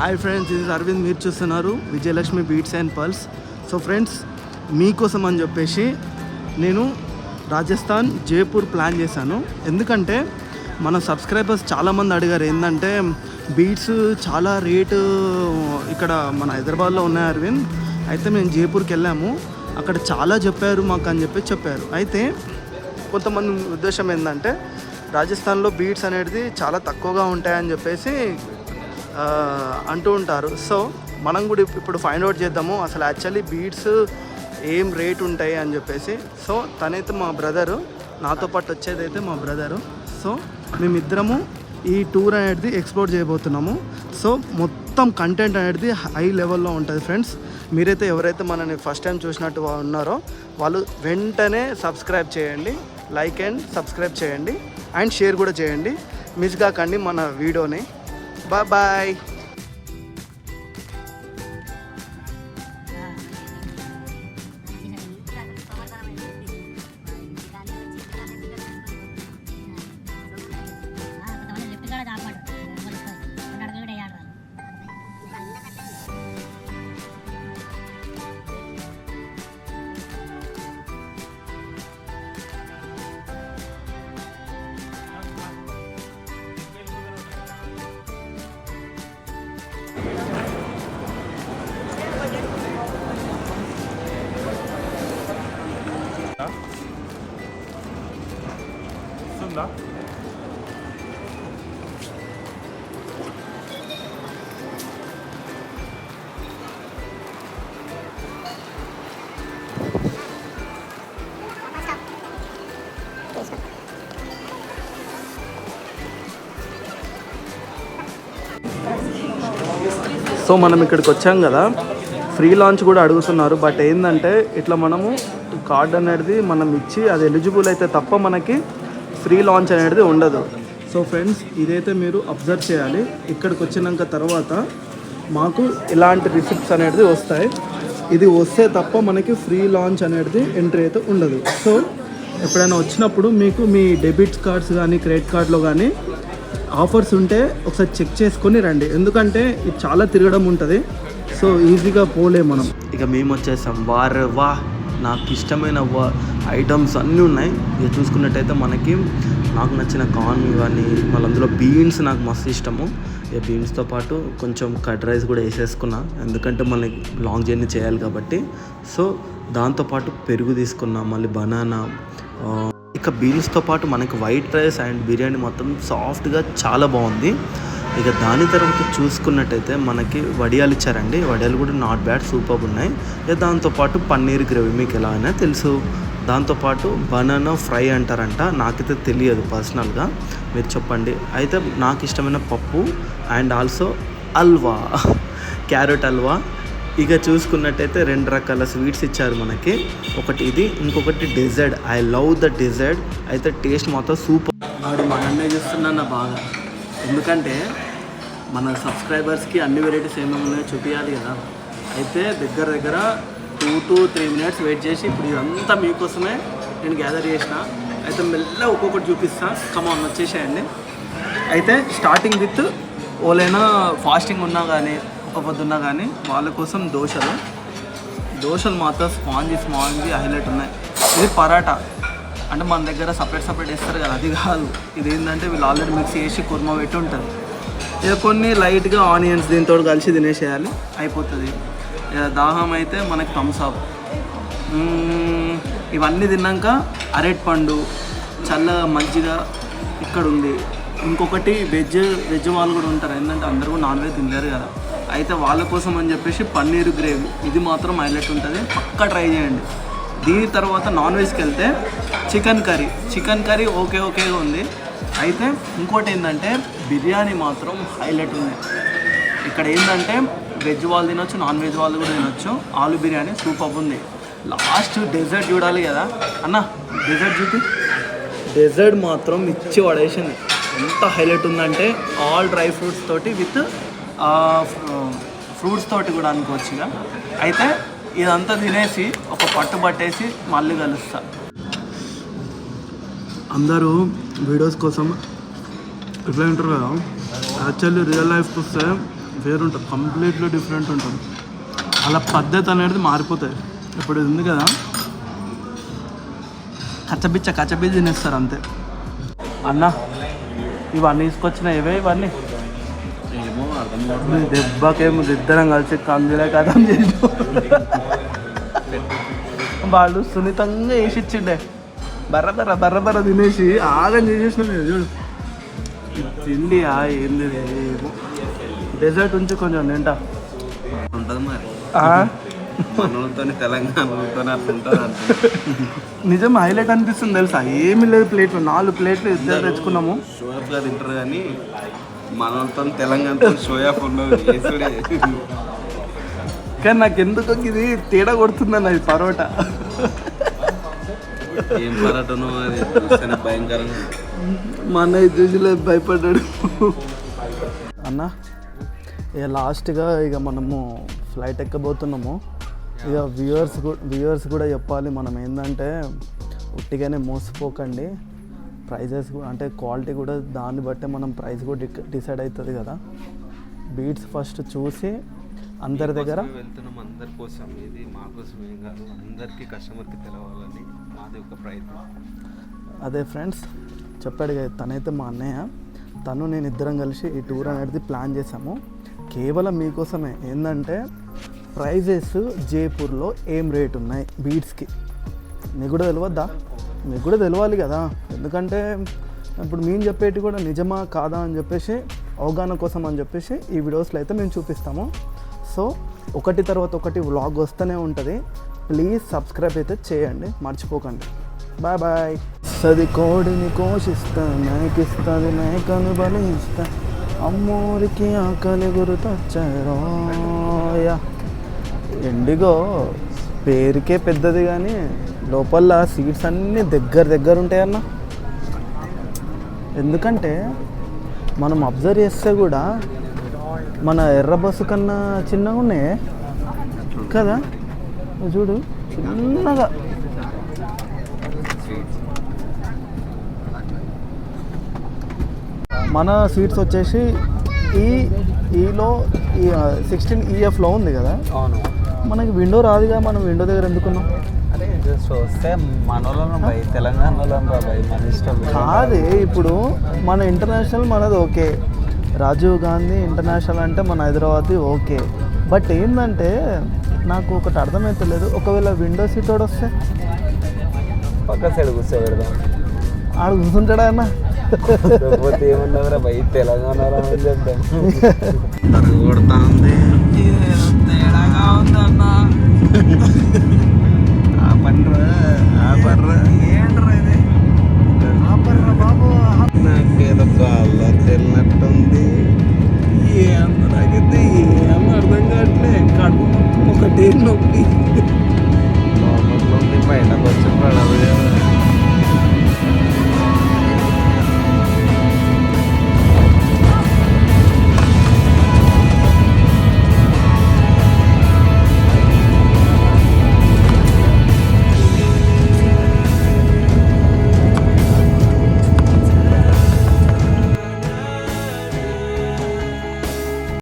Hi friends ఇది అరవింద్ మీరు చూస్తున్నారు Vijayalakshmi beats and pulse so friends మీకోసం అని చెప్పేసి నేను రాజస్థాన్ జైపూర్ ప్లాన్ చేశాను. ఎందుకంటే మన సబ్స్క్రైబర్స్ చాలామంది అడిగారు ఏంటంటే బీట్స్ చాలా రేటు ఇక్కడ మన హైదరాబాద్లో ఉన్నాయి అరవింద్ అయితే మేము జైపూర్కి వెళ్ళాము. అక్కడ చాలా చెప్పారు మాకు అని చెప్పి చెప్పారు. అయితే కొంతమంది ఉద్దేశం ఏంటంటే రాజస్థాన్లో బీట్స్ అనేది చాలా తక్కువగా ఉంటాయని చెప్పేసి అంటూ ఉంటారు. సో మనం కూడా ఇప్పుడు ఫైండ్ అవుట్ చేద్దాము. అసలు యాక్చువల్లీ బీడ్స్ ఏం రేట్ ఉంటాయి అని చెప్పేసి. సో తనైతే మా బ్రదరు నాతో పాటు వచ్చేదైతే మా బ్రదరు సో మేమిద్దరము ఈ టూర్ అనేది ఎక్స్ప్లోర్ చేయబోతున్నాము. సో మొత్తం కంటెంట్ అనేది హై లెవెల్లో ఉంటుంది ఫ్రెండ్స్ మీరైతే ఎవరైతే మనని ఫస్ట్ టైం చూసినట్టు ఉన్నారో వాళ్ళు వెంటనే సబ్స్క్రైబ్ చేయండి. లైక్ అండ్ సబ్స్క్రైబ్ చేయండి. అండ్ షేర్ కూడా చేయండి. మిస్ కాకండి మన వీడియోని బాయ్ బాయ్ సో మనం ఇక్కడికి వచ్చాం కదా. ఫ్రీ లాంచ్ కూడా అడుగుతున్నారు. బట్ ఏంటంటే ఇట్లా మనము కార్డ్ అనేది మనం ఇచ్చి అది ఎలిజిబుల్ అయితే తప్ప మనకి ఫ్రీ లాంచ్ అనేది ఉండదు. సో ఫ్రెండ్స్ ఇదైతే మీరు అబ్జర్వ్ చేయాలి. ఇక్కడికి వచ్చినాక తర్వాత మాకు ఇలాంటి రిసిప్ట్స్ అనేది వస్తాయి. ఇది వస్తే తప్ప మనకి ఫ్రీ లాంచ్ అనేది ఎంట్రీ అయితే ఉండదు. సో ఎప్పుడైనా వచ్చినప్పుడు మీకు మీ డెబిట్ కార్డ్స్ కానీ క్రెడిట్ కార్డ్లో కానీ ఆఫర్స్ ఉంటే ఒకసారి చెక్ చేసుకొని రండి. ఎందుకంటే ఇది చాలా తిరగడం ఉంటుంది. సో ఈజీగా పోలే మనం. ఇక మేము వచ్చేసాం. వార్ వా నాకు ఇష్టమైన వా ఐటమ్స్ అన్నీ ఉన్నాయి. ఇక చూసుకున్నట్టయితే మనకి నాకు నచ్చిన కార్న్ కానీ మళ్ళీ అందులో బీన్స్ నాకు మస్తు ఇష్టము. ఇక బీన్స్తో పాటు కొంచెం కర్డ్ రైస్ కూడా వేసేసుకున్నా. ఎందుకంటే మనకి లాంగ్ జర్నీ చేయాలి కాబట్టి. సో దాంతోపాటు పెరుగు తీసుకున్నా మళ్ళీ బనానా ఇక బీన్స్తో పాటు మనకి వైట్ రైస్ అండ్ బిర్యానీ మొత్తం సాఫ్ట్గా చాలా బాగుంది. ఇక దాని తర్వాత చూసుకున్నట్టయితే మనకి వడియాలు ఇచ్చారండి. వడియాలు కూడా నాట్ బ్యాడ్ సూపర్ ఉన్నాయి. ఇక దాంతోపాటు పన్నీర్ గ్రేవీ మీకు ఎలా అయినా తెలుసు. దాంతోపాటు బనానా ఫ్రై అంటారంట. నాకైతే తెలియదు పర్సనల్గా. మీరు చెప్పండి. అయితే నాకు ఇష్టమైన పప్పు and also halwa. Carrot halwa ఇక చూసుకున్నట్టయితే రెండు రకాల స్వీట్స్ ఇచ్చారు మనకి. ఒకటి ఇది ఇంకొకటి dessert. I love the dessert. అయితే టేస్ట్ మాత్రం సూపర్. వాడు మనమే చూస్తున్నా చేస్తున్నా బాగా. ఎందుకంటే మన సబ్స్క్రైబర్స్కి అన్ని వెరైటీస్ ఏమేమి ఉన్నాయో చూపించాలి కదా. అయితే దగ్గర దగ్గర two to three minutes wait చేసి ఇప్పుడు ఇదంతా మీకోసమే నేను గ్యాదర్ చేసిన. అయితే మెల్ల ఒక్కొక్కటి చూపిస్తా. కమాన్ వచ్చేసేయండి. అయితే స్టార్టింగ్ విత్ ఓలైనా ఫాస్టింగ్ ఉన్నా కానీ ఒక పొద్దున్నా కానీ వాళ్ళ కోసం దోశలు. దోశలు మాత్రం స్పాంజీ స్పాంజీ హైలైట్ ఉన్నాయి. ఇది పరాటా. అంటే మన దగ్గర సపరేట్ సపరేట్ వేస్తారు కదా అది కాదు. ఇది ఏంటంటే వీళ్ళు ఆల్రెడీ మిక్స్ చేసి కుర్మా పెట్టి ఉంటుంది. ఇక కొన్ని లైట్గా ఆనియన్స్ దీంతో కలిసి తినేసేయాలి. అయిపోతుంది. దాహం అయితే మనకి థమ్స్ అప్. ఇవన్నీ తిన్నాక అరటి పండు చల్లగా మంచిగా ఇక్కడ ఉంది. ఇంకొకటి వెజ్ వెజ్ వాళ్ళు కూడా ఉంటారు. ఏంటంటే అందరూ కూడా నాన్ వెజ్ తినలేరు కదా. అయితే వాళ్ళ కోసం అని చెప్పేసి పన్నీర్ గ్రేవీ. ఇది మాత్రం హైలైట్ ఉంటుంది. పక్కా ట్రై చేయండి. దీని తర్వాత నాన్ వెజ్కి వెళ్తే chicken curry. Chicken curry okay ఓకేగా ఉంది. అయితే ఇంకోటి ఏంటంటే బిర్యానీ మాత్రం హైలైట్ ఉంది. ఇక్కడ ఏంటంటే వెజ్ వాళ్ళు తినొచ్చు నాన్ వెజ్ వాళ్ళు కూడా తినొచ్చు. ఆలు బిర్యానీ సూపర్ ఉంది. లాస్ట్ డెజర్ట్ చూడాలి కదా. అన్న డెజర్ట్ చూపి. డెజర్ట్ మాత్రం ఇచ్చి పడేసింది. ఎంత హైలైట్ ఉందంటే ఆల్ డ్రై ఫ్రూట్స్ తోటి విత్ ఫ్రూట్స్ తోటి కూడా అనుకోవచ్చు ఇక. అయితే ఇదంతా తినేసి ఒక పట్టు పట్టేసి మళ్ళీ కలుస్తా. అందరూ వీడియోస్ కోసం ఇట్లా ఉంటారు కదా? యాక్చువల్లీ రియల్ లైఫ్కి వస్తే వేరుంటుంది. కంప్లీట్లీ డిఫరెంట్ ఉంటుంది. అలా పద్ధతి అనేది మారిపోతుంది ఇప్పుడు ఉంది కదా? కచ్చబిచ్చ కచ్చబిచ్చ తినేస్తారు అంతే. అన్న ఇవన్నీ తీసుకొచ్చిన ఇవే ఇవన్నీ? దెబ్బకేమో ఇద్దరం కలిసి కందులే కదా వాళ్ళు సున్నితంగా వేసి ఇచ్చిండే బర్ర బర్ర బర్ర బర్ర తినేసి ఆగం చేసేసిన చూడు. తిండి ఆ ఏంది? ఏమో. డెజర్ట్ ఉంచి కొంచెం తింటా ఉంటుంది మరి. నిజం హైలైట్ అనిపిస్తుంది తెలుసా? ఏమీ లేదు ప్లేట్లు నాలుగు ప్లేట్లు ఇద్దరు తెచ్చుకున్నాము. షోయాఫ్ తింటారు కానీ మనలతో తెలంగాణతో షోయాఫ్ ఉండదు చేసుడే. కానీ నాకు ఎందుకు ఇది తేడా కొడుతుందన్న ఇది పరోటా. ఏం పరాటనో అది భయంకరంగా. మా అన్నయ్య చూసిలే భయపడ్డాడు. అన్న ఇక లాస్ట్గా ఇక మనము ఫ్లైట్ ఎక్కబోతున్నాము. ఇక వ్యూవర్స్ వ్యూవర్స్ కూడా చెప్పాలి మనం ఏంటంటే ఉట్టిగానే మోసపోకండి. ప్రైజెస్ కూడా అంటే క్వాలిటీ కూడా దాన్ని బట్టే మనం ప్రైస్ కూడా డిసైడ్ అవుతుంది కదా. బీట్స్ ఫస్ట్ చూసి అందరి దగ్గర వెళ్తున్నాం అందరి కోసం. ఇది మా కోసం ఏం కాదు అందరికీ కస్టమర్కి తెలవాలని మాది ఒక ప్రయత్నం. అదే ఫ్రెండ్స్ చెప్పాడు కదా తనైతే మా అన్నయ్య. తను నేను ఇద్దరం కలిసి ఈ టూర్ అనేది ప్లాన్ చేసాము కేవలం మీకోసమే. ఏంటంటే ప్రైజెస్ జైపూర్లో ఏం రేట్ ఉన్నాయి బీడ్స్కి మీకు కూడా తెలియద్దా మీకు కూడా తెలియాలి కదా. ఎందుకంటే ఇప్పుడు మేము చెప్పేటి కూడా నిజమా కాదా అని చెప్పేసి అవగాహన కోసం అని చెప్పేసి ఈ వీడియోస్లో అయితే మేము చూపిస్తాము. సో ఒకటి తర్వాత ఒకటి వ్లాగ్ వస్తూనే ఉంటుంది. ప్లీజ్ సబ్స్క్రైబ్ అయితే చేయండి. మర్చిపోకండి. Bye bye. సది కోడిని కోషిస్తా మేకిస్తుంది నాకు బలిస్తా. అమ్మోరికి ఆకలి గురుతచ్చారోయ ఎండిగో పేరుకే పెద్దది కానీ లోపల సీట్స్ అన్నీ దగ్గర దగ్గర ఉంటాయన్న. ఎందుకంటే మనం అబ్జర్వ్ చేస్తే కూడా మన ఎర్ర బస్సు కన్నా చిన్నగా ఉన్నాయి. కదా? చూడు చిన్నగా. మన సీట్స్ వచ్చేసి ఈ ఈలో ఈ సిక్స్టీన్ ఈఎఫ్లో ఉంది కదా? అవును. మనకి విండో రాదుగా మనం విండో దగ్గర ఎందుకున్నాం? అదే జస్ట్ వస్తే భయ్ తెలంగాణలో భయ్ మన ఇష్టం కాదే ఇప్పుడు మన ఇంటర్నేషనల్ మనది ఓకే. రాజీవ్ గాంధీ ఇంటర్నేషనల్ అంటే మన హైదరాబాద్ది ఓకే. బట్ ఏంటంటే నాకు ఒకటి అర్థమవుతలేదు ఒకవేళ విండో సీట్ వస్తే పక్క సైడ్ కూర్చోబెడదాం. ఆడు కూర్చుంటాడా అన్న? లేకపోతే ఏమన్నావురా? భయ తెలంగాణలో అని చెప్తాం కొడతా ఉంది తేడాగా ఉందన్న ఆపర్రా ఆపర్రా ఏంట్రా ఇది? ఆపర్రా బాబు.